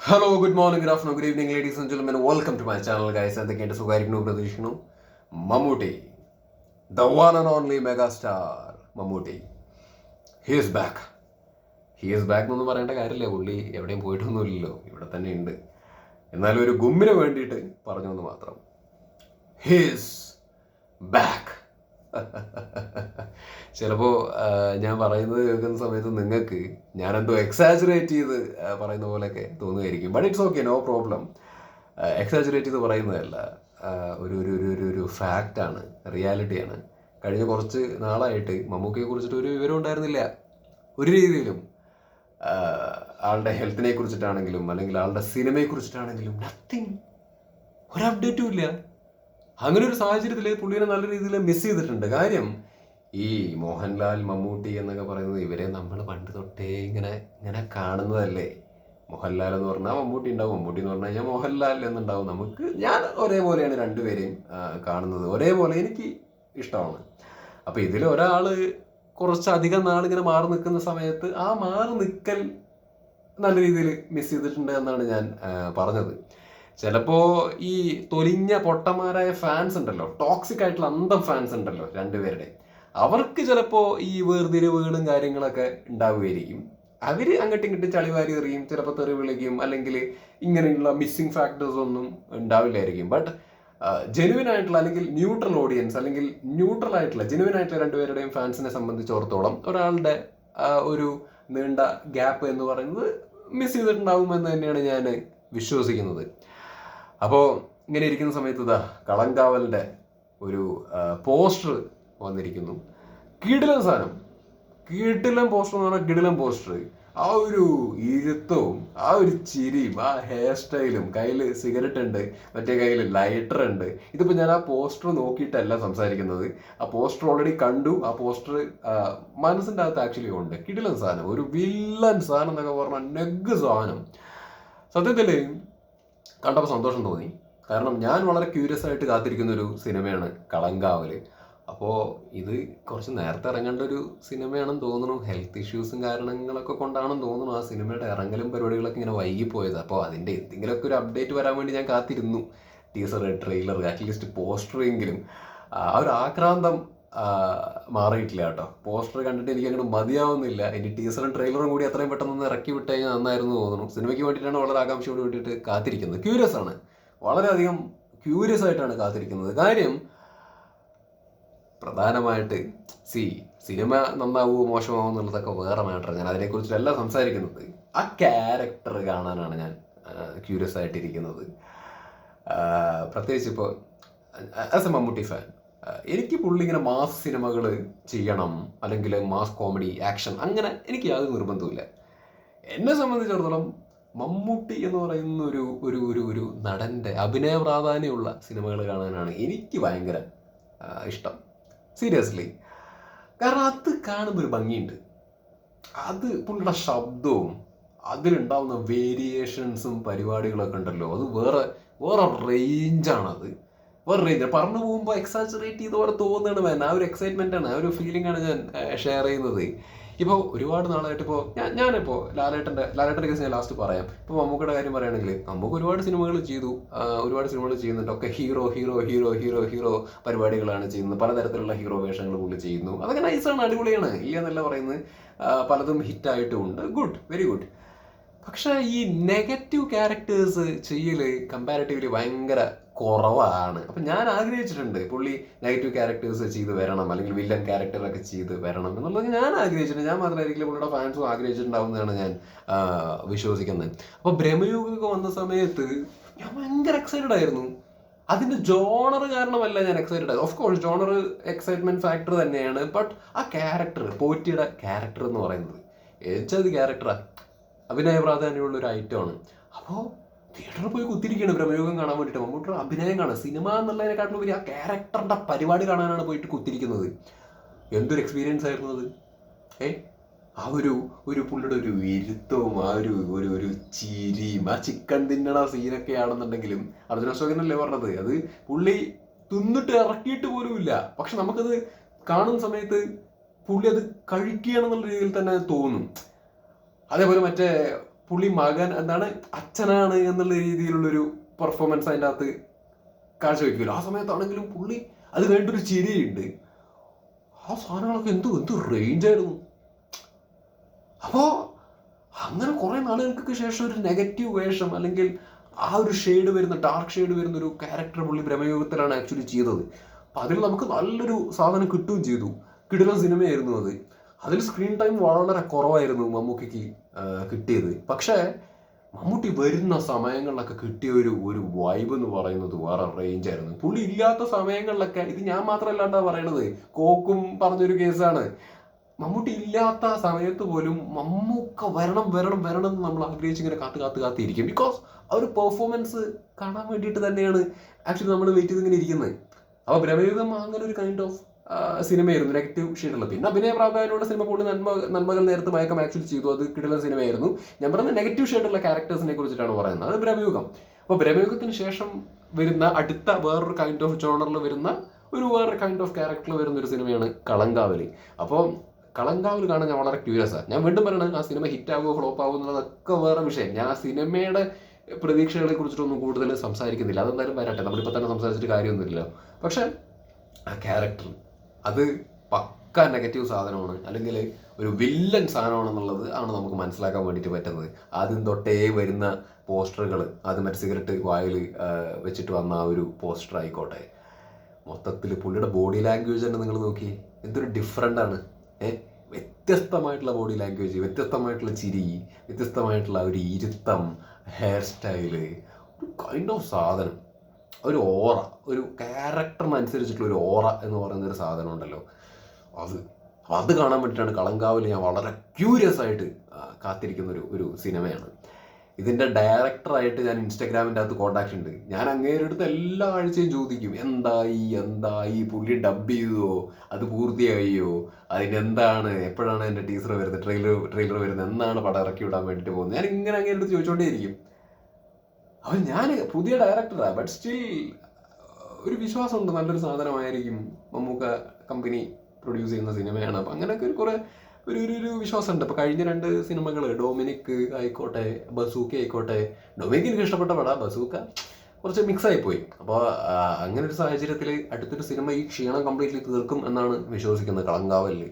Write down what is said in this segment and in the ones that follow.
Hello good morning good afternoon good evening ladies and gentlemen welcome to my channel guys എന്തൊക്കെയുണ്ട്? സുഖമായിരിക്കുന്നു പ്രതീക്ഷിക്കുന്നു. Mammootty the one and only mega star Mammootty. He is back he is back എന്നൊന്നും പറയേണ്ട കാര്യമില്ല. പുള്ളി എവിടെയും പോയിട്ടൊന്നുമില്ലല്ലോ. ഇവിടെ തന്നെ ഉണ്ട്. എന്നാലും ഒരു ഗുമ്മിന് വേണ്ടിയിട്ട് പറഞ്ഞു എന്ന് മാത്രം ഹീസ് ബാക്ക് ചിലപ്പോൾ ഞാൻ പറയുന്നത് കേൾക്കുന്ന സമയത്ത് നിങ്ങൾക്ക് ഞാനെന്തോ എക്സാജുറേറ്റ് ചെയ്ത് പറയുന്ന പോലെയൊക്കെ തോന്നുമായിരിക്കും. But it's okay no problem exaggerate ചെയ്ത് പറയുന്നതല്ല. ഒരു ഒരു ഒരു ഒരു ഒരു ഫാക്റ്റാണ് റിയാലിറ്റിയാണ് കഴിഞ്ഞ കുറച്ച് നാളായിട്ട് മമ്മൂക്കയെ കുറിച്ചിട്ട് ഒരു വിവരം ഉണ്ടായിരുന്നില്ല. ഒരു രീതിയിലും ആളുടെ ഹെൽത്തിനെ കുറിച്ചിട്ടാണെങ്കിലും അല്ലെങ്കിൽ ആളുടെ സിനിമയെ കുറിച്ചിട്ടാണെങ്കിലും നത്തിങ് ഒരു അപ്ഡേറ്റും ഇല്ല. അങ്ങനെ ഒരു സാഹചര്യത്തിൽ പുള്ളിനെ നല്ല രീതിയിൽ മിസ് ചെയ്തിട്ടുണ്ട്. കാര്യം ഈ മോഹൻലാൽ മമ്മൂട്ടി എന്നൊക്കെ പറയുന്നത് ഇവരെ നമ്മൾ പണ്ട് തൊട്ടേ ഇങ്ങനെ ഇങ്ങനെ കാണുന്നതല്ലേ. മോഹൻലാൽ എന്ന് പറഞ്ഞാൽ മമ്മൂട്ടി ഉണ്ടാവും. മമ്മൂട്ടി എന്ന് പറഞ്ഞു കഴിഞ്ഞാൽ മോഹൻലാൽ എന്നുണ്ടാവും. നമുക്ക് ഞാൻ ഒരേപോലെയാണ് രണ്ടുപേരെയും കാണുന്നത്. ഒരേപോലെ എനിക്ക് ഇഷ്ടമാണ്. അപ്പോൾ ഇതിൽ ഒരാൾ കുറച്ചധികം നാളിങ്ങനെ മാറി നിൽക്കുന്ന സമയത്ത് ആ മാറി നിൽക്കൽ നല്ല രീതിയിൽ മിസ് ചെയ്തിട്ടുണ്ട് എന്നാണ് ഞാൻ പറഞ്ഞത്. ചിലപ്പോ ഈ തൊലിഞ്ഞ പൊട്ടന്മാരായ ഫാൻസ് ഉണ്ടല്ലോ ടോക്സിക് ആയിട്ടുള്ള അന്തം ഫാൻസ് ഉണ്ടല്ലോ രണ്ടുപേരുടെ. അവർക്ക് ചിലപ്പോ ഈ വേർതിരിവുകളും കാര്യങ്ങളൊക്കെ ഉണ്ടാവുമായിരിക്കും അവർ അങ്ങോട്ടും ഇങ്ങോട്ടും ചളിവാരി എറിയും ചിലപ്പോൾ തെറി വിളിക്കും അല്ലെങ്കിൽ ഇങ്ങനെയുള്ള മിസ്സിംഗ് ഫാക്ടേഴ്സ് ഒന്നും ഉണ്ടാവില്ലായിരിക്കും. ബട്ട് ജെനുവിൻ ആയിട്ടുള്ള അല്ലെങ്കിൽ ന്യൂട്രൽ ഓഡിയൻസ് അല്ലെങ്കിൽ ന്യൂട്രൽ ആയിട്ടുള്ള ജെനുവിൻ ആയിട്ടുള്ള രണ്ടുപേരുടെയും ഫാൻസിനെ സംബന്ധിച്ചിടത്തോളം ഒരാളുടെ ഒരു നീണ്ട ഗ്യാപ്പ് എന്ന് പറയുന്നത് മിസ് ചെയ്തിട്ടുണ്ടാവുമെന്ന് തന്നെയാണ് ഞാൻ വിശ്വസിക്കുന്നത്. അപ്പോൾ ഇങ്ങനെ ഇരിക്കുന്ന സമയത്ത് ഇതാ കളങ്കാവലിന്റെ ഒരു പോസ്റ്റർ വന്നിരിക്കുന്നു. കീടിലം സാധനം. കീട്ടിലം പോസ്റ്റർ എന്ന് പറഞ്ഞാൽ കിടിലം പോസ്റ്റർ. ആ ഒരു ഇരുത്തവും ആ ഒരു ചിരിയും ആ ഹെയർ സ്റ്റൈലും കയ്യിൽ സിഗരറ്റ് ഉണ്ട് മറ്റേ കയ്യിൽ ലൈറ്റർ ഉണ്ട്. ഇതിപ്പോൾ ഞാൻ ആ പോസ്റ്റർ നോക്കിയിട്ടല്ല സംസാരിക്കുന്നത്. ആ പോസ്റ്റർ ഓൾറെഡി കണ്ടു. ആ പോസ്റ്റർ മനസ്സിന്റെ അകത്ത് ആക്ച്വലി ഉണ്ട്. കിടിലൻ സാധനം. ഒരു വില്ലൻ സാധനം എന്നൊക്കെ പറഞ്ഞാൽ നെഗ് സാധനം. സത്യത്തിൽ കണ്ടപ്പോൾ സന്തോഷം തോന്നി. കാരണം ഞാൻ വളരെ ക്യൂരിയസ് ആയിട്ട് കാത്തിരിക്കുന്ന ഒരു സിനിമയാണ് കളങ്കാവൽ അപ്പോൾ ഇത് കുറച്ച് നേരത്തെ ഇറങ്ങേണ്ട ഒരു സിനിമയാണെന്ന് തോന്നുന്നു. ഹെൽത്ത് ഇഷ്യൂസും കാരണങ്ങളൊക്കെ കൊണ്ടാണെന്ന് തോന്നുന്നു. ആ സിനിമയുടെ ഇറങ്ങലും പരിപാടികളൊക്കെ ഇങ്ങനെ വൈകിപ്പോയത്. അപ്പോൾ അതിന്റെ എന്തെങ്കിലുമൊക്കെ ഒരു അപ്ഡേറ്റ് വരാൻ വേണ്ടി ഞാൻ കാത്തിരുന്നു. ടീസർ ട്രെയിലർ അറ്റ്ലീസ്റ്റ് പോസ്റ്റർ എങ്കിലും. ആ ഒരു ആക്രാന്തം മാറിയിട്ടില്ല കേട്ടോ. പോസ്റ്റർ കണ്ടിട്ട് എനിക്ക് അങ്ങനെ മതിയാവുന്നില്ല. ഇനി ടീസറും ട്രെയിലറും കൂടി അത്രയും പെട്ടെന്ന് ഇറക്കി വിട്ട് കഴിഞ്ഞാൽ നന്നായിരുന്നു തോന്നുന്നു. സിനിമയ്ക്ക് വേണ്ടിയിട്ടാണ് വളരെ ആകാംക്ഷയോട് വേണ്ടിയിട്ട് കാത്തിരിക്കുന്നത്. ക്യൂരിയസ് ആണ്. വളരെയധികം ക്യൂരിയസ് ആയിട്ടാണ് കാത്തിരിക്കുന്നത്. കാര്യം പ്രധാനമായിട്ട് സി സിനിമ നന്നാവുമോ മോശമാവോ എന്നുള്ളതൊക്കെ വേറെ മാറ്റർ ഞാൻ അതിനെക്കുറിച്ചല്ല സംസാരിക്കുന്നത് ആ ക്യാരക്ടർ കാണാനാണ് ഞാൻ ക്യൂരിയസ് ആയിട്ടിരിക്കുന്നത്. പ്രത്യേകിച്ച് ഇപ്പോൾ ആസ് എ മമ്മൂട്ടി ഫാൻ എനിക്ക് പുള്ളി ഇങ്ങനെ മാസ് സിനിമകൾ ചെയ്യണം അല്ലെങ്കിൽ മാസ് കോമഡി ആക്ഷൻ അങ്ങനെ എനിക്ക് യാതൊരു നിർബന്ധവുമില്ല. എന്നെ സംബന്ധിച്ചിടത്തോളം മമ്മൂട്ടി എന്ന് പറയുന്ന ഒരു ഒരു ഒരു ഒരു നടന്റെ അഭിനയ പ്രാധാന്യമുള്ള സിനിമകൾ കാണാനാണ് എനിക്ക് ഭയങ്കര ഇഷ്ടം. സീരിയസ്ലി കാരണം അത് കാണുമ്പോൾ ഒരു ഭംഗിയുണ്ട്. അത് പുള്ളിയുടെ ശബ്ദവും അതിലുണ്ടാവുന്ന വേരിയേഷൻസും പരിപാടികളൊക്കെ ഉണ്ടല്ലോ. അത് വേറെ വേറെ റേഞ്ചാണ് അത് വേറെ റേഞ്ച് പറഞ്ഞു പോകുമ്പോൾ എക്സാജറേറ്റ് ചെയ്ത പോലെ തോന്നുകയാണ് വേണം ആ ഒരു എക്സൈറ്റ്മെന്റ് ആണ് ആ ഒരു ഫീലിംഗ് ആണ് ഞാൻ ഷെയർ ചെയ്യുന്നത്. ഇപ്പോൾ ഒരുപാട് നാളായിട്ട് ഇപ്പോൾ ഞാൻ ഞാനിപ്പോൾ ലാലേട്ടന്റെ ലാലേട്ടന്റെ കേസ് ഞാൻ ലാസ്റ്റ് പറയാം. ഇപ്പോൾ മമ്മൂക്കയുടെ കാര്യം പറയുകയാണെങ്കിൽ നമുക്ക് ഒരുപാട് സിനിമകൾ ചെയ്തു. ഒരുപാട് സിനിമകൾ ചെയ്യുന്നുണ്ട്. ഒക്കെ hero hero hero hero hero പരിപാടികളാണ് ചെയ്യുന്നത്. പലതരത്തിലുള്ള ഹീറോ വേഷങ്ങൾ പുള്ളി ചെയ്യുന്നു. അതൊക്കെ നൈസാണ് അടിപൊളിയാണ്. ഇല്ല എന്നല്ല പറയുന്നത്. പലതും ഹിറ്റായിട്ടും ഉണ്ട് ഗുഡ് വെരി ഗുഡ് പക്ഷേ ഈ നെഗറ്റീവ് ക്യാരക്ടേഴ്സ് ചെയ്യൽ കമ്പാരിറ്റീവ്ലി ഭയങ്കര കുറവാണ്. അപ്പം ഞാൻ ആഗ്രഹിച്ചിട്ടുണ്ട് പുള്ളി നെഗറ്റീവ് ക്യാരക്ടേഴ്സ് ചെയ്ത് വരണം അല്ലെങ്കിൽ വില്ലൻ ക്യാരക്ടറൊക്കെ ചെയ്ത് വരണം എന്നുള്ളത് ഞാൻ ആഗ്രഹിച്ചിട്ടുണ്ട്. ഞാൻ മാത്രമായിരിക്കും പുള്ളിയുടെ ഫാൻസും ആഗ്രഹിച്ചിട്ടുണ്ടാവുന്നതാണ് ഞാൻ വിശ്വസിക്കുന്നത്. അപ്പോൾ ബ്രഹ്മയുഗമൊക്കെ വന്ന സമയത്ത് ഞാൻ ഭയങ്കര എക്സൈറ്റഡ് ആയിരുന്നു. അതിന്റെ ജോണർ കാരണമല്ല ഞാൻ എക്സൈറ്റഡ് ആയത്. Of course genre excitement factor തന്നെയാണ് ബട്ട് ആ ക്യാരക്ടർ പോറ്റിയുടെ ക്യാരക്ടർ എന്ന് പറയുന്നത് ഏച്ചത് ക്യാരക്ടറാ അഭിനയ പ്രാധാന്യമുള്ള ഒരു ഐറ്റമാണ് അപ്പോൾ തിയേറ്ററിൽ പോയി കുത്തിരിക്കുകയാണ് ബ്രഹ്മയോഗം കാണാൻ വേണ്ടിയിട്ട്. മമ്മൂട്ടിയുടെ അഭിനയം കാണാൻ സിനിമ എന്നുള്ളതിനെക്കാട്ടിലും ഉപരി ആ ക്യാരക്ടറിന്റെ പരിപാടി കാണാനാണ് പോയിട്ട് കുത്തിരിക്കുന്നത് എന്തൊരു എക്സ്പീരിയൻസ് ആയിരുന്നു അത്? ഏ? ആ ഒരു ഒരു പുള്ളിയുടെ ഒരു ഇരുത്തവും ആ ഒരു ഒരു ഒരു ചിരിയും ആ ചിക്കൻ തിന്നണ സീനൊക്കെ ആണെന്നുണ്ടെങ്കിലും അർജുന അശോകനല്ലേ പറഞ്ഞത്? അത് പുള്ളി തിന്നിട്ട് ഇറക്കിയിട്ട് പോലുമില്ല. പക്ഷെ നമുക്കത് കാണുന്ന സമയത്ത് പുള്ളി അത് കഴിക്കുകയാണെന്നുള്ള രീതിയിൽ തന്നെ തോന്നും. അതേപോലെ മറ്റേ പുള്ളി മകൻ എന്താണ് അച്ഛനാണ് എന്നുള്ള രീതിയിലുള്ളൊരു പെർഫോമൻസ് അതിന്റെ അകത്ത് കാഴ്ചവെക്കുമല്ലോ. ആ സമയത്താണെങ്കിലും പുള്ളി അത് കഴിഞ്ഞിട്ടൊരു ചിരിയുണ്ട്. ആ സാധനങ്ങളൊക്കെ എന്തു എന്ത് റേഞ്ചായിരുന്നു അപ്പോ അങ്ങനെ കുറെ നാളുകൾക്ക് ശേഷം ഒരു നെഗറ്റീവ് വേഷം അല്ലെങ്കിൽ ആ ഒരു ഷെയ്ഡ് വരുന്ന ഡാർക്ക് ഷെയ്ഡ് വരുന്ന ഒരു ക്യാരക്ടർ പുള്ളി ബ്രഹ്മയോഗത്തിലാണ് ആക്ച്വലി ചെയ്തത്. അപ്പൊ അതിൽ നമുക്ക് നല്ലൊരു സാധനം കിട്ടുകയും ചെയ്തു. കിടുന്ന സിനിമയായിരുന്നു അത്. അതിൽ സ്ക്രീൻ ടൈം വളരെ കുറവായിരുന്നു മമ്മൂക്കിക്ക് കിട്ടിയത്. പക്ഷേ മമ്മൂട്ടി വരുന്ന സമയങ്ങളിലൊക്കെ കിട്ടിയ ഒരു ഒരു വൈബ് എന്ന് പറയുന്നത് വേറെ റേഞ്ച് ആയിരുന്നു. പുള്ളി ഇല്ലാത്ത സമയങ്ങളിലൊക്കെ ഇത് ഞാൻ മാത്രമല്ലാണ്ടാ പറയണത് കോക്കും പറഞ്ഞൊരു കേസാണ്. മമ്മൂട്ടി ഇല്ലാത്ത സമയത്ത് പോലും മമ്മൂക്ക വരണം വരണം വരണം എന്ന് നമ്മൾ ആഗ്രഹിച്ച് ഇങ്ങനെ കാത്ത് കാത്ത് കാത്തിരിക്കും ബിക്കോസ് ആ ഒരു പെർഫോമൻസ് കാണാൻ വേണ്ടിയിട്ട് തന്നെയാണ് ആക്ച്വലി നമ്മൾ വെയിറ്റ് ചെയ്ത് ഇങ്ങനെ ഇരിക്കുന്നത്. അപ്പോൾ ബ്രഹ്മയുഗം അങ്ങനെ ഒരു കൈൻഡ് ഓഫ് സിനിമയായിരുന്നു. നെഗറ്റീവ് ഷീഡുള്ള പിന്നെ അഭിനയ പ്രാധാന്യമുള്ള സിനിമ കൂടുതൽ നന്മ നന്മകൾ നേരത്തെ മയക്കം ആക്ച്വലി ചെയ്തു. അത് കിടിലൻ സിനിമയായിരുന്നു. ഞാൻ പറഞ്ഞ നെഗറ്റീവ് ഷീഡുള്ള ക്യാരക്ടേഴ്സിനെ കുറിച്ചിട്ടാണ് പറയുന്നത്. അത് ബ്രഹ്മയുഗം അപ്പോൾ ബ്രഹ്മയുഗത്തിന് ശേഷം വരുന്ന അടുത്ത വേറൊരു കൈൻഡ് ഓഫ് ജോണറിൽ വരുന്ന ഒരു വേറൊരു കൈൻഡ് ഓഫ് ക്യാരക്ടറിൽ വരുന്ന ഒരു സിനിമയാണ് കളങ്കാവലി. അപ്പോൾ കളങ്കാവൽ കാണാൻ ഞാൻ വളരെ ക്യൂരിയസ് ആണ് ഞാൻ വീണ്ടും പറയണത് ആ സിനിമ ഹിറ്റ് ആകുമോ ഫ്ലോപ്പ് ആകുമോ എന്നുള്ളതൊക്കെ വേറെ വിഷയം. ഞാൻ ആ സിനിമയുടെ പ്രതീക്ഷകളെ കുറിച്ചിട്ടൊന്നും കൂടുതൽ സംസാരിക്കുന്നില്ല. അതെന്തായാലും വരട്ടെ. നമ്മളിപ്പോൾ തന്നെ സംസാരിച്ചിട്ട് കാര്യമൊന്നുമില്ല പക്ഷേ ആ ക്യാരക്ടർ അത് പക്ക നെഗറ്റീവ് സാധനമാണ്. അല്ലെങ്കിൽ ഒരു വില്ലൻ സാധനമാണെന്നുള്ളത് ആണ് നമുക്ക് മനസ്സിലാക്കാൻ വേണ്ടിയിട്ട് പറ്റുന്നത്. ആദ്യം തൊട്ടേ വരുന്ന പോസ്റ്ററുകൾ ആദ്യം മറ്റേ സിഗരറ്റ് വായിൽ വെച്ചിട്ട് വന്ന ആ ഒരു പോസ്റ്റർ ആയിക്കോട്ടെ. മൊത്തത്തിൽ പുള്ളിയുടെ ബോഡി ലാംഗ്വേജ് തന്നെ നിങ്ങൾ നോക്കി എന്തൊരു ഡിഫറെന്റ് ആണ്. വ്യത്യസ്തമായിട്ടുള്ള ബോഡി ലാംഗ്വേജ് വ്യത്യസ്തമായിട്ടുള്ള ചിരി വ്യത്യസ്തമായിട്ടുള്ള ഒരു ഇരുത്തം ഹെയർ സ്റ്റൈൽ ഒരു കൈൻഡ് ഓഫ് സാധനം. ഒരു ഓറ ഒരു ക്യാരക്ടറിനനുസരിച്ചിട്ടുള്ള ഒരു ഓറ എന്ന് പറയുന്ന ഒരു സാധനം ഉണ്ടല്ലോ. അത് അത് കാണാൻ വേണ്ടിയിട്ടാണ് കളങ്കാവിൽ ഞാൻ വളരെ ക്യൂരിയസ് ആയിട്ട് കാത്തിരിക്കുന്ന ഒരു ഒരു സിനിമയാണ്. ഇതിന്റെ ഡയറക്ടറായിട്ട് ഞാൻ ഇൻസ്റ്റാഗ്രാമിന്റെ അകത്ത് കോണ്ടാക്ട് ഉണ്ട്. ഞാൻ അങ്ങേരുടെ അടുത്ത് എല്ലാ ആഴ്ചയും ചോദിക്കും എന്തായി എന്തായി? പുള്ളി ഡബ് ചെയ്തോ? അത് പൂർത്തിയായോ? അതിനെന്താണ്? എപ്പോഴാണ് എന്റെ ടീച്ചർ വരുന്നത്? ട്രെയിലർ ട്രെയിലർ വരുന്നത്? എന്നാണ് പടം ഇറക്കി വിടാൻ വേണ്ടിയിട്ട് പോകുന്നത്? ഞാൻ ഇങ്ങനെ അങ്ങേരുടെ അടുത്ത് ചോദിച്ചുകൊണ്ടേയിരിക്കും അവൻ ഞാൻ പുതിയ ഡയറക്ടറാണ് ബട്ട് സ്റ്റിൽ ഒരു വിശ്വാസമുണ്ട്. നല്ലൊരു സാധനമായിരിക്കും മമ്മൂക്ക കമ്പനി പ്രൊഡ്യൂസ് ചെയ്യുന്ന സിനിമയാണ്. അപ്പം അങ്ങനെയൊക്കെ ഒരു കുറേ ഒരു ഒരു ഒരു വിശ്വാസമുണ്ട്. അപ്പോൾ കഴിഞ്ഞ രണ്ട് സിനിമകൾ ഡൊമിനിക് ആയിക്കോട്ടെ ബസൂക്ക ആയിക്കോട്ടെ ഡൊമിനിക് എനിക്ക് ഇഷ്ടപ്പെട്ട പടം. ബസൂക്ക കുറച്ച് മിക്സ് പോയി അപ്പോൾ അങ്ങനെ ഒരു സാഹചര്യത്തിൽ അടുത്തൊരു സിനിമ ഈ ക്ഷീണം കംപ്ലീറ്റ്ലി തീർക്കും എന്നാണ് വിശ്വസിക്കുന്നത്. കളങ്കാവലിൽ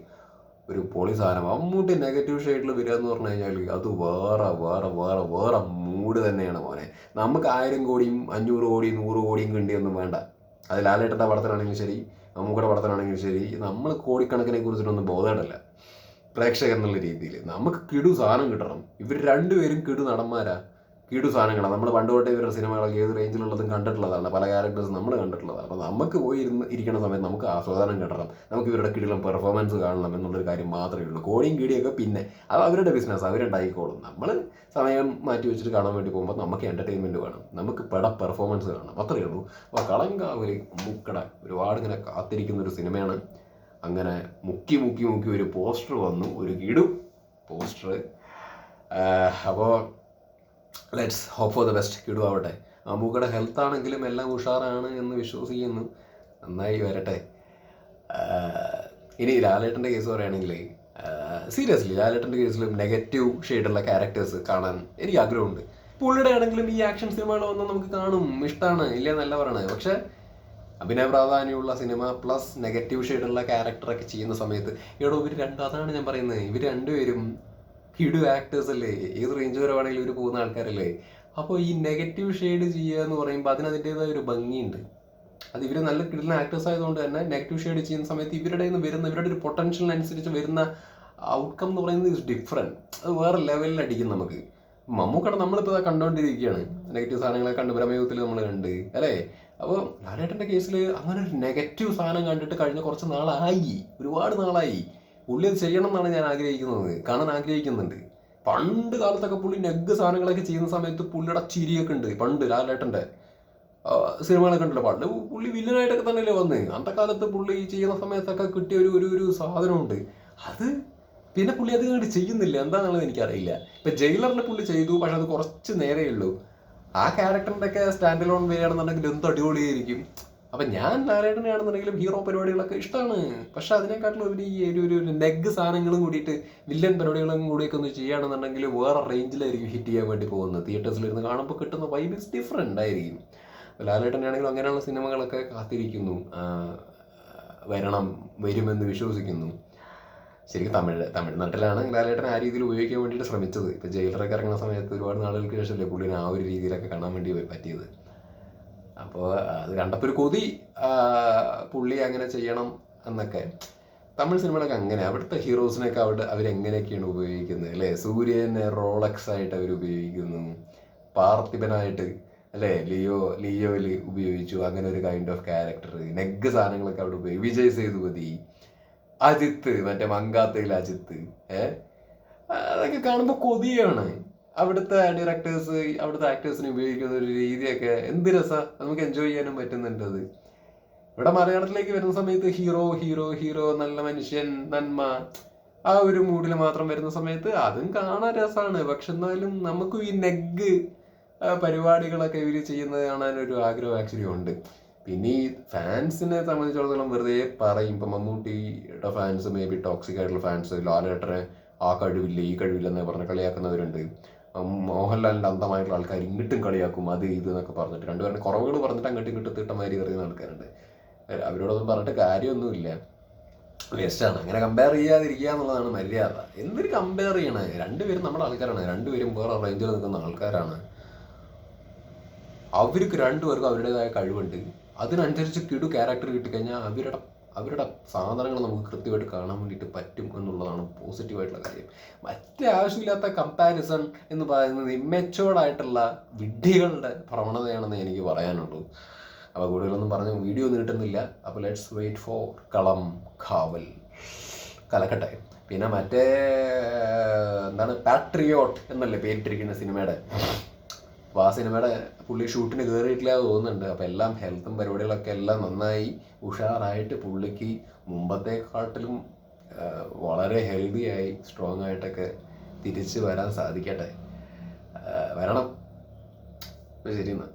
ഒരു പൊളി സാധനം. മമ്മൂട്ടി നെഗറ്റീവ് ഷെയ്ഡിൽ വരിക എന്ന് പറഞ്ഞു കഴിഞ്ഞാൽ അത് വേറെ വേറെ വേറെ വേറെ മൂഡ് തന്നെയാണ് മോനെ. നമുക്ക് ആയിരം കോടിയും അഞ്ഞൂറ് കോടിയും നൂറ് കോടിയും കിണ്ടിയൊന്നും വേണ്ട. അത് ലാലേട്ടന്റെ പടത്തിനാണെങ്കിലും ശരി മമ്മൂക്കയുടെ പടത്തിനാണെങ്കിലും ശരി നമ്മൾ കോടിക്കണക്കിനെ കുറിച്ചിട്ടൊന്നും ബോധമല്ല പ്രേക്ഷകർ എന്നുള്ള രീതിയിൽ നമുക്ക് കിടു സാധനം കിട്ടണം. ഇവർ രണ്ടുപേരും കിടു നടന്മാരാ. കിടു സാധനങ്ങളാണ്. നമ്മൾ പണ്ട് തൊട്ടേ ഇവരുടെ സിനിമകളൊക്കെ ഏത് റേഞ്ചിലുള്ളതും കണ്ടിട്ടുള്ളതാണ് പല ക്യാരക്ടേഴ്സ് നമ്മൾ കണ്ടിട്ടുള്ളതാണ് അപ്പോൾ നമുക്ക് പോയി ഇരുന്ന് ഇരിക്കുന്ന സമയത്ത് നമുക്ക് ആസ്വാദനം കിട്ടണം. നമുക്ക് ഇവരുടെ കീഴിലും പെർഫോമൻസ് കാണണം എന്നുള്ളൊരു കാര്യം മാത്രമേ ഉള്ളൂ. കോടിയും കിടിയൊക്കെ പിന്നെ അത് അവരുടെ ബിസിനസ് അവരുണ്ടായിക്കോളും. നമ്മൾ സമയം മാറ്റി വെച്ചിട്ട് കാണാൻ വേണ്ടി പോകുമ്പോൾ നമുക്ക് എന്റർടൈൻമെന്റ് വേണം. നമുക്ക് പട പെർഫോമൻസ് കാണണം. അത്രയേ ഉള്ളൂ. അപ്പോൾ കളങ്കാവിലെ മുക്കട ഒരുപാട് ഇങ്ങനെ കാത്തിരിക്കുന്ന ഒരു സിനിമയാണ്. അങ്ങനെ മുക്കി മുക്കി മുക്കി ഒരു പോസ്റ്റർ വന്നു. ഒരു കിടു പോസ്റ്റർ അപ്പോൾ let's hope for the best കിടു ആവട്ടെ അമ്മൂക്കയുടെ ഹെൽത്ത് ആണെങ്കിലും എല്ലാം ഉഷാറാണ് എന്ന് വിശ്വസിക്കുന്നു. നന്നായി വരട്ടെ. ഇനി ലാലേട്ടന്റെ കേസ് പറയുകയാണെങ്കിൽ സീരിയസ്ലി ലാലേട്ടന്റെ കേസിലും നെഗറ്റീവ് ഷെയ്ഡുള്ള ക്യാരക്ടേഴ്സ് കാണാൻ എനിക്ക് ആഗ്രഹമുണ്ട്. പുള്ളിയുടെ ആണെങ്കിലും ഈ ആക്ഷൻ സിനിമകൾ വന്നാൽ നമുക്ക് കാണും. ഇഷ്ടമാണ്. ഇല്ല നല്ല പറയണത്. പക്ഷെ അഭിനയ പ്രാധാന്യമുള്ള സിനിമ പ്ലസ് നെഗറ്റീവ് ഷെയ്ഡുള്ള ക്യാരക്ടറൊക്കെ ചെയ്യുന്ന സമയത്ത് ഇവിടെ ഇവർ രണ്ട് അതാണ് ഞാൻ പറയുന്നത്. ഇവർ രണ്ടുപേരും ഹിഡു ആക്ടേഴ്സ് അല്ലേ? ഏത് റേഞ്ച് വരെ വേണമെങ്കിലും ഇവർ പോകുന്ന ആൾക്കാരല്ലേ? അപ്പോൾ ഈ നെഗറ്റീവ് ഷെയ്ഡ് ചെയ്യുക എന്ന് പറയുമ്പോൾ അതിന് അതിന്റെതായ ഒരു ഭംഗിയുണ്ട്. അത് ഇവർ നല്ല കിടുന്ന ആക്ടേഴ്സ് ആയതുകൊണ്ട് തന്നെ നെഗറ്റീവ് ഷെയ്ഡ് ചെയ്യുന്ന സമയത്ത് ഇവരുടെ നിന്ന് വരുന്ന ഇവരുടെ ഒരു പൊട്ടൻഷ്യലിനനുസരിച്ച് വരുന്ന ഔട്ട്കം എന്ന് പറയുന്നത് ഇസ് ഡിഫറെന്റ് അത് വേറെ ലെവലിൽ അടിക്കും നമുക്ക്. മമ്മൂക്കട നമ്മളിപ്പോൾ കണ്ടുകൊണ്ടിരിക്കുകയാണ് നെഗറ്റീവ് സാധനങ്ങളെ കണ്ട് ബ്രഹ്മയുഗത്തിൽ നമ്മൾ കണ്ട് അല്ലേ? അപ്പോൾ ലാലേട്ടന്റെ കേസിൽ അങ്ങനെ ഒരു നെഗറ്റീവ് സാധനം കണ്ടിട്ട് കഴിഞ്ഞ കുറച്ച് നാളായി. ഒരുപാട് നാളായി. പുള്ളി അത് ചെയ്യണം എന്നാണ് ഞാൻ ആഗ്രഹിക്കുന്നത്. കാണാൻ ആഗ്രഹിക്കുന്നുണ്ട്. പണ്ട് കാലത്തൊക്കെ പുള്ളി നെഗ് സാധനങ്ങളൊക്കെ ചെയ്യുന്ന സമയത്ത് പുള്ളിയുടെ ചിരിയൊക്കെ ഉണ്ട്. പണ്ട് ലാലേട്ടന്റെ സിനിമകളൊക്കെ ഉണ്ടല്ലോ. പണ്ട് പുള്ളി വില്ലനായിട്ടൊക്കെ തന്നെയല്ലേ വന്ന്. അന്നത്തെ കാലത്ത് പുള്ളി ചെയ്യുന്ന സമയത്തൊക്കെ കിട്ടിയ ഒരു ഒരു ഒരു സാധനമുണ്ട്. അത് പിന്നെ പുള്ളി അത് കണ്ട് ചെയ്യുന്നില്ല. എന്താണെന്നുള്ളത് എനിക്കറിയില്ല. ഇപ്പൊ ജയിലറിനെ പുള്ളി ചെയ്തു പക്ഷെ അത് കുറച്ച് നേരേ ഉള്ളൂ ആ ക്യാരക്ടറിന്റെ ഒക്കെ സ്റ്റാൻഡ് ലോൺ വരികയാണെന്നുണ്ടെങ്കിൽ എന്ത് അടിപൊളിയായിരിക്കും. അപ്പം ഞാൻ നാരായണനാണെന്നുണ്ടെങ്കിലും ഹീറോ പരിപാടികളൊക്കെ ഇഷ്ടമാണ് പക്ഷെ അതിനെക്കാട്ടിലും ഒരു ഈ ഒരു ഒരു നെഗ് സാധനങ്ങളും കൂടിയിട്ട് വില്ലൻ പരിപാടികളും കൂടിയൊക്കെ ഒന്ന് ചെയ്യുകയാണെന്നുണ്ടെങ്കിൽ വേറെ റേഞ്ചിലായിരിക്കും ഹിറ്റ് ചെയ്യാൻ വേണ്ടി പോകുന്നത്. തിയേറ്റേഴ്സിലിരുന്ന് കാണുമ്പോൾ കിട്ടുന്ന വൈബ് ഇസ് ഡിഫറെന്റ് ആയിരിക്കും. ലാലേട്ടനാണെങ്കിലും അങ്ങനെയുള്ള സിനിമകളൊക്കെ കാത്തിരിക്കുന്നു. വരണം വരുമെന്ന് വിശ്വസിക്കുന്നു. ശരിക്കും തമിഴ് തമിഴ്നാട്ടിലാണ് ലാലേട്ടൻ ആ രീതിയിൽ ഉപയോഗിക്കാൻ വേണ്ടിയിട്ട് ശ്രമിച്ചത്. ഇപ്പോൾ ജയിലറൊക്കെ ഇറങ്ങുന്ന സമയത്ത് ഒരുപാട് നാളുകൾക്ക് ശേഷമല്ലേ പുള്ളിനെ ആ ഒരു രീതിയിലൊക്കെ കാണാൻ വേണ്ടി പറ്റിയത്. അപ്പോൾ അത് കണ്ടപ്പോൾ ഒരു കൊതി പുള്ളി അങ്ങനെ ചെയ്യണം എന്നൊക്കെ. തമിഴ് സിനിമകളൊക്കെ അങ്ങനെ അവിടുത്തെ ഹീറോസിനൊക്കെ അവിടെ അവരെങ്ങനെയൊക്കെയാണ് ഉപയോഗിക്കുന്നത് അല്ലേ? സൂര്യനെ റോളക്സ് ആയിട്ട് അവർ ഉപയോഗിക്കുന്നു പാർത്ഥിപനായിട്ട് അല്ലേ? ലിയോ ലിയോയിൽ ഉപയോഗിച്ചു അങ്ങനെ ഒരു കൈൻഡ് ഓഫ് ക്യാരക്ടർ നെഗ് സാധനങ്ങളൊക്കെ അവിടെ ഉപയോഗിക്കും വിജയ് സേതുപതി അജിത്ത് മറ്റേ മങ്കാത്തയിൽ അജിത്ത് ഏഹ് അതൊക്കെ കാണുമ്പോൾ കൊതിയാണ്. അവിടുത്തെ ഡയറക്ടേഴ്സ് അവിടുത്തെ ആക്ടേഴ്സിന് ഉപയോഗിക്കുന്ന ഒരു രീതിയൊക്കെ എന്ത് രസാ? നമുക്ക് എൻജോയ് ചെയ്യാനും പറ്റുന്നുണ്ട് അത്. ഇവിടെ മലയാളത്തിലേക്ക് വരുന്ന സമയത്ത് ഹീറോ ഹീറോ ഹീറോ നല്ല മനുഷ്യൻ നന്മ. ആ ഒരു മൂഡിൽ മാത്രം വരുന്ന സമയത്ത് അതും കാണാൻ രസമാണ് പക്ഷെ എന്നാലും നമുക്കും ഈ നെഗ് പരിപാടികളൊക്കെ ഇവർ ചെയ്യുന്നത് കാണാൻ ഒരു ആഗ്രഹം ആക്ച്വലി ഉണ്ട്. പിന്നെ ഈ ഫാൻസിനെ സംബന്ധിച്ചിടത്തോളം വെറുതെ പറയും. ഇപ്പം മമ്മൂട്ടിയുടെ ഫാൻസ് മേ ബി ടോക്സിക് ആയിട്ടുള്ള ഫാൻസ് ലാലേട്ടനെ ആ കഴിവില്ല ഈ കഴിവില്ല പറഞ്ഞ് കളിയാക്കുന്നവരുണ്ട്. മോഹൻലാലിന്റെ അന്തമായിട്ടുള്ള ആൾക്കാർ ഇങ്ങോട്ടും കളിയാക്കും അത് ഇത് എന്നൊക്കെ പറഞ്ഞിട്ട്. രണ്ടുപേരുടെ കുറവുകൾ പറഞ്ഞിട്ട് അങ്ങോട്ടും ഇങ്ങോട്ടും തീട്ടമാരി എറിയുന്ന ആൾക്കാരുണ്ട്. അവരോടൊന്നും പറഞ്ഞിട്ട് കാര്യമൊന്നുമില്ല. വേസ്റ്റാണ് അങ്ങനെ കമ്പയർ ചെയ്യാതിരിക്കുക എന്നുള്ളതാണ് മര്യാദ. എന്തൊരു കമ്പയർ ചെയ്യണേ? രണ്ടുപേരും നമ്മുടെ ആൾക്കാരാണ്. രണ്ടുപേരും വേറെ റേഞ്ചിൽ നിൽക്കുന്ന ആൾക്കാരാണ്. അവർക്ക് രണ്ടുപേർക്കും അവരുടേതായ കഴിവുണ്ട്. അതിനനുസരിച്ച് കിടു ക്യാരക്ടർ കിട്ടിക്കഴിഞ്ഞാൽ അവരുടെ അവരുടെ സാധനങ്ങൾ നമുക്ക് കൃത്യമായിട്ട് കാണാൻ വേണ്ടിയിട്ട് പറ്റും എന്നുള്ളതാണ് പോസിറ്റീവായിട്ടുള്ള കാര്യം. മറ്റേ ആവശ്യമില്ലാത്ത കമ്പാരിസൺ എന്ന് പറയുന്നത് ഇമ്മച്ചോർഡായിട്ടുള്ള വിഡ്ഢികളുടെ പ്രവണതയാണെന്ന് എനിക്ക് പറയാനുള്ളൂ. അപ്പോൾ കൂടുതലൊന്നും പറഞ്ഞ് വീഡിയോ നീട്ടുന്നില്ല അപ്പോൾ ലെറ്റ്സ് വെയിറ്റ് ഫോർ കളം കാവൽ കലക്കട്ടെ. പിന്നെ മറ്റേ എന്താണ് പാട്രിയോട്ട് എന്നല്ലേ പേരിട്ടിരിക്കുന്ന സിനിമയുടെ അപ്പോൾ ആ സിനിമയുടെ പുള്ളി ഷൂട്ടിന് കയറിയിട്ടില്ല തോന്നുന്നുണ്ട്. അപ്പോൾ എല്ലാം ഹെൽത്തും പരിപാടികളൊക്കെ എല്ലാം നന്നായി. ഉഷാറായിട്ട് പുള്ളിക്ക് മുമ്പത്തേക്കാട്ടിലും വളരെ ഹെൽത്തി ആയി സ്ട്രോങ് ആയിട്ടൊക്കെ തിരിച്ച് വരാൻ സാധിക്കട്ടെ. വരണം. ശരി എന്നാൽ